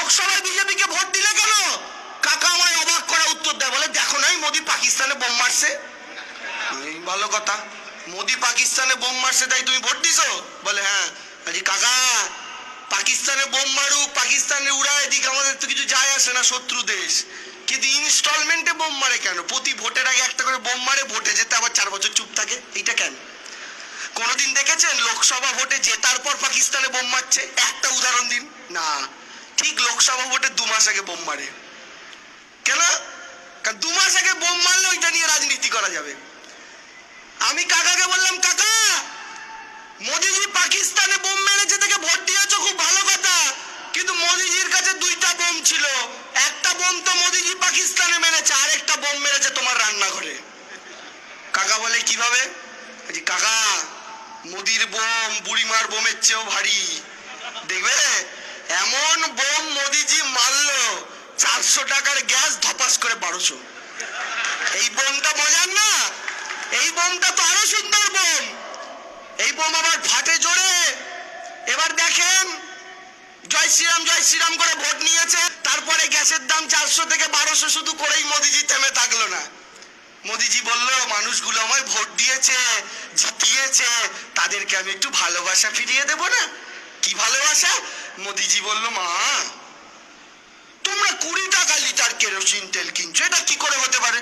লোকসভায় বিজেপিকে ভোট দিলে কেন? কাকা আমায় অবাক করা উত্তর দেয়, বলে, দেখো নাই, মোদি পাকিস্তানে বোম মারছে। ভালো কথা। মোদি পাকিস্তানে বোম মারছে, তাই তুমি ভোট দিছো? বলে হ্যাঁ। বলছি কাকা, পাকিস্তানে বোম মারুক পাকিস্তানে উড়ায় এদিকে আমাদের তো কিছু যায় আসে না, শত্রু দেশ। কিন্তু ইনস্টলমেন্টে বোম মারে কেন? প্রতি ভোটের আগে একটা করে বোম মারে, ভোটে যেতে আবার চার বছর চুপ থাকে, এইটা কেন? কোনোদিন দেখেছেন, লোকসভা ভোটে জেতার পর পাকিস্তানে বোম মারছে? একটা উদাহরণ দিন। না ঠিক লোকসভা ভোটে দু মাস আগে বোম মারে। কেন? দু মাস আগে বোম মারলে ওইটা নিয়ে রাজনীতি করা যাবে। আমি কাকাকে বললাম, কাকা, মোদিজি পাকিস্তানে বোম মেরেছে থেকে ভোট দিয়েছ, খুব ভালো কথা। কিন্তু মোদিজির কাছে দুইটা বোম ছিল। একটা বোম তো মোদিজি পাকিস্তানে মেরেছে আরেকটা বোম মেরেছে তোমার রান্নাঘরে। কাকা বলে, কীভাবে? কাকা, মোদির বোম, বুড়িমার বোমের চেয়েও ভারী। দেখবে? এমন বোম মোদিজি মারলো, চারশো টাকার গ্যাস ধপাস করে বারোশো। এই বোমটা মজার না? এই বোমটা তো আরও সুন্দর বোম। এই বোম আবার ফাটে জোরে। এবার দেখেন, জয় শ্রীরাম জয় শ্রীরাম করে ভোট নিয়েছে। তারপরে গ্যাসের দাম চারশো থেকে বারোশো শুধু করেই মোদিজি থেমে থাকল না। মোদিজি বলল, মানুষগুলো আমায় ভোট দিয়েছে, জিতিয়েছে। তাদেরকে আমি একটু ভালোবাসা ফিরিয়ে দেব না? কি ভালোবাসা? মোদিজি বলল, মা, তোমরা কুড়ি টাকা লিটার কেরোসিন তেল কিনছো, এটা কি করে হতে পারে?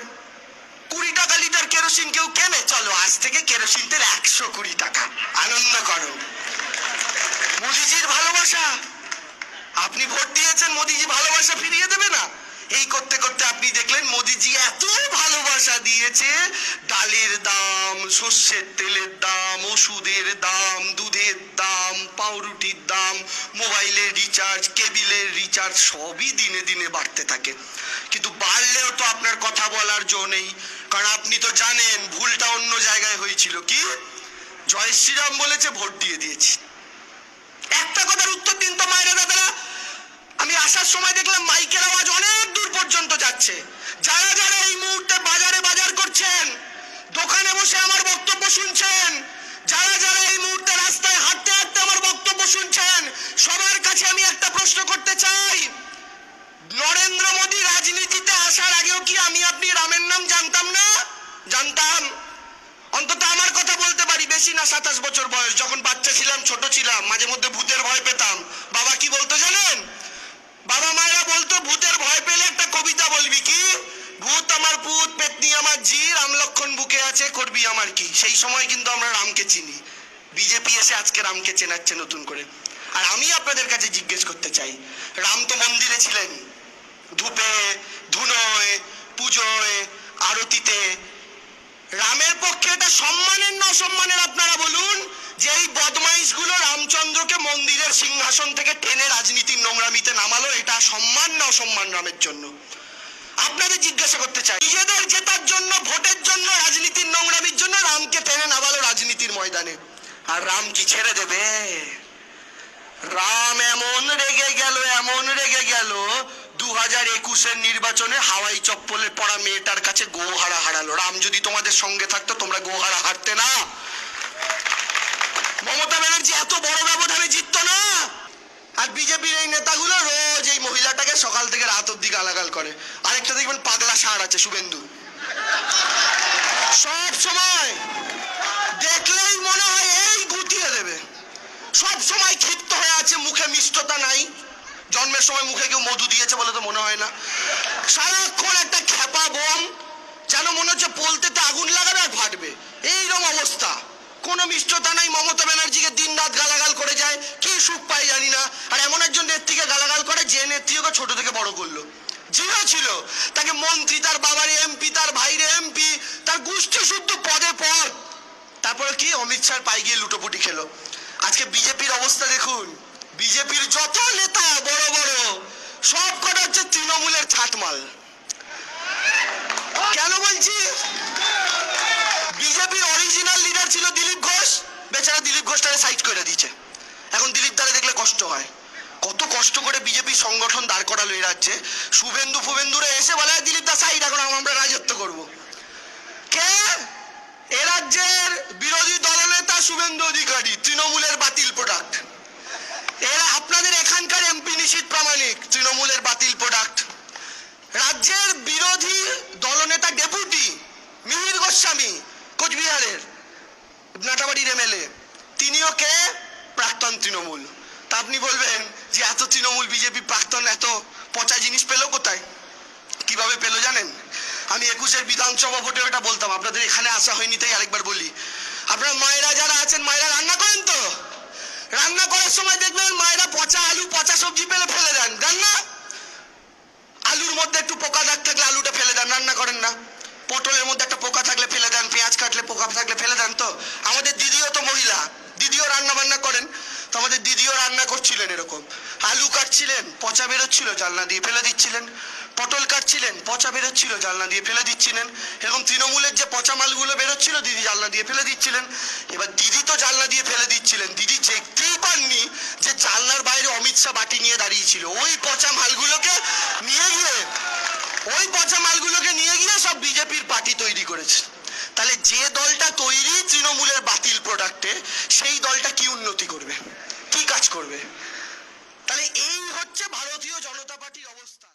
কুড়ি টাকা লিটার কেরোসিন কেউ কেনে? চলো, আজ থেকে কেরোসিন তেল একশো কুড়ি টাকা। আনন্দ করো। মোদিজির ভালোবাসা। আপনি ভোট দিয়েছেন, মোদিজি ভালোবাসা ফিরিয়ে দেবে না। এই করতে করতে আপনি দেখলেন, মোদিজি এত ভালোবাসা দিয়েছে, ডালের দাম, সর্ষের তেলের দাম, ওষুধের দাম, দুধের দাম পাউরুটির দাম, মোবাইলের রিচার্জ কেবিলের রিচার্জ সবই দিনে দিনে বাড়তে থাকে। কিন্তু বাড়লেও তো আপনার কথা বলার জো নেই। কারণ আপনি তো জানেন, ভুলটা অন্য জায়গায় হয়েছিল। কি? জয় শ্রীরাম বলেছে, ভোট দিয়ে দিয়েছি। একটা কথার উত্তর দিন তো মায়েরা দাদারা। আমি আসার সময় দেখলাম মাইকের আওয়াজ অনেক দূর পর্যন্ত যাচ্ছে। যারা যারা এই মুহূর্তে বাজারে বাজার করছেন দোকানে বসে আমার বক্তব্য শুনছেন যারা যারা এই মুহূর্তে রাস্তায় হাঁটতে হাঁটতে আমার বক্তব্য শুনছেন সবার কাছে আমি একটা প্রশ্ন করতে চাই নরেন্দ্র মোদী রাজনীতিতে আসার আগেও কি আমি আপনি রামের নাম জানতাম না? জানতাম। অন্তত আমার কথা বলতে পারি, বেশি না সাতাশ বছর বয়স। যখন বাচ্চা ছিলাম, ছোট ছিলাম, মাঝে মধ্যে ভূতের ভয় পেতাম। বাবা কি বলতো জানেন? বাবা মায়েরা বলতো, ভূতের ভয় পেলে একটা কবিতা বলবি। কি? ভূত আমার ভূত পেতনি আমার জি রাম লক্ষণ বুকে আছে, করবি আমার কি? সেই সময় কিন্তু আমরা রামকে চিনি। বিজেপি এসে আজকে রামকে চেনাচ্ছে নতুন করে। আর আমি আপনাদের কাছে জিজ্ঞেস করতে চাই, রাম তো মন্দিরে ছিলেন ধূপে, ধুনোয়, পুজোয়, আরতিতে। রামের পক্ষে এটা সম্মানের না অসম্মানের আপনারা বলুন যে এই বদমাইশগুলো রামচন্দ্রকে মন্দিরের সিংহাসন থেকে টেনে রাজনীতির নোংরামিতে নামালো, এটা সম্মান না অসম্মান রামের জন্য? আপনাদের জিজ্ঞাসা করতে চাই, নিজেদের জেতার জন্য, ভোটের জন্য, রাজনীতির নোংরামির জন্য রামকে টেনে নামালো রাজনীতির ময়দানে। আর রাম কি ছেড়ে দেবে? রাম এমন রেগে গেল, এমন রেগে গেল দু হাজার একুশের নির্বাচনে হাওয়াই চপ্পলে পড়া মেয়েটার কাছে গোহারা হারালো। রাম যদি তোমাদের সঙ্গে থাকতো, তোমরা গোহারা হারতে না। মমতা ব্যানার্জি, এত বড় ব্যবধানে জিততো না। আর বিজেপির এই নেতাগুলো রোজ এই মহিলাটাকে সকাল থেকে রাত অব্দি গালাগাল করে। আরেকটা দেখবেন, পাগলা ষাঁড় আছে, শুভেন্দু। সব সময় দেখলেই মনে হয়, এই গুটিয়ে দেবে। সব সময় ক্ষিপ্ত হয়ে আছে, মুখে মিষ্টতা নাই। জন্মের সময় মুখে কেউ মধু দিয়েছে বলে তো মনে হয় না। সারাক্ষণ একটা খেপা বোম, যেন মনে হচ্ছে পোলতেতে আগুন লাগাবে আর ফাটবে। এইরকম অবস্থা। কোনো মিষ্টতা নাই, মমতা ব্যানার্জিকে দিন রাত গালাগাল করে যায়, কি সুখ পাই জানি না। আর এমন একজন নেত্রীকে গালাগাল করে যে নেত্রী ওকে ছোট থেকে বড় করল। জিরো ছিল। তাকে মন্ত্রী, তার বাবার এমপি, তার ভাইরে এমপি, তার গোষ্ঠী শুদ্ধ পদে পদ তারপরে কি? অমিত শাহ পাই গিয়ে লুটোপুটি খেলো। আজকে বিজেপির অবস্থা দেখুন। বিজেপির যত নেতা বড় বড়, সব কটা হচ্ছে তৃণমূলের ছাটমাল। কেন বলছি? বিজেপির অরিজিনাল লিডার ছিল দিলীপ ঘোষ, বেচারা দিলীপ ঘোষ ঘোষটাকে সাইড করে দিয়েছে। এখন দিলীপ দ্বারা দেখলে কষ্ট হয়। কত কষ্ট করে বিজেপি সংগঠন দাঁড় করালো এই রাজ্যে। শুভেন্দু ফুবেন্দুরা এসে বলে দিলীপ দা সাইড এখন আমরা রাজত্ব করব। কে? এ রাজ্যের বিরোধী দলনেতা শুভেন্দু অধিকারী, তৃণমূলের বাতিল প্রোডাক্ট এরা আপনাদের এখানকার এমপি নিশীত প্রামাণিক, তৃণমূলের বাতিল প্রোডাক্ট রাজ্যের বিরোধী দলনেতা ডেপুটি মিহির গোস্বামী, কোচবিহারের নাটাবাড়ির এমএলএ তিনিও কে? প্রাক্তন তৃণমূল। তা আপনি বলবেন যে এত তৃণমূল, বিজেপি, প্রাক্তন, এত পচা জিনিস পেল কোথায়? কীভাবে পেল জানেন? আমি একুশের বিধানসভা ভোটে ওটা বলতাম। আপনাদের এখানে আসা হয়নি, তাই আরেকবার বলি। আপনার মায়েরা যারা আছেন, মায়েরা রান্না করেন তো? রান্না করার সময় দেখবেন মায়েরা পচা আলু, পচা সবজি পেলে ফেলে দেন। দেন না? আলুর মধ্যে একটু পোকা দাগ থাকলে আলুটা ফেলে দেন, রান্না করেন না। পটলের মধ্যে একটা পোকা থাকলে ফেলে দেন, পেঁয়াজ কাটলে পোকা থাকলে ফেলে দেন তো। আমাদের দিদিও তো মহিলা, দিদিও রান্না বান্না করেন। তো আমাদের দিদিও রান্না করছিলেন এরকম। আলু কাটছিলেন, পচা বেরোচ্ছিল, জানলা দিয়ে ফেলে দিচ্ছিলেন। পটল কাটছিলেন, পচা বেরোচ্ছিল, জানলা দিয়ে ফেলে দিচ্ছিলেন। এরকম তৃণমূলের যে পচা মালগুলো বেরোচ্ছিল, দিদি জানলা দিয়ে ফেলে দিচ্ছিলেন। এবার দিদি তো জানলা দিয়ে ফেলে দিচ্ছিলেন। দিদি দেখতেই পাননি যে জানলার বাইরে অমিত শাহ বাটি নিয়ে দাঁড়িয়েছিল। ওই পচা মালগুলোকে নিয়ে গিয়ে, ওই পচা মালগুলোকে নিয়ে গিয়ে সব বিজেপির পার্টি তৈরি করেছে। তাহলে যে দলটা তৈরি তৃণমূলের বাতিল প্রোডাক্টে, সেই দলটা কি উন্নতি করবে? কি কাজ করবে? তাহলে এই হচ্ছে ভারতীয় জনতা পার্টির অবস্থা।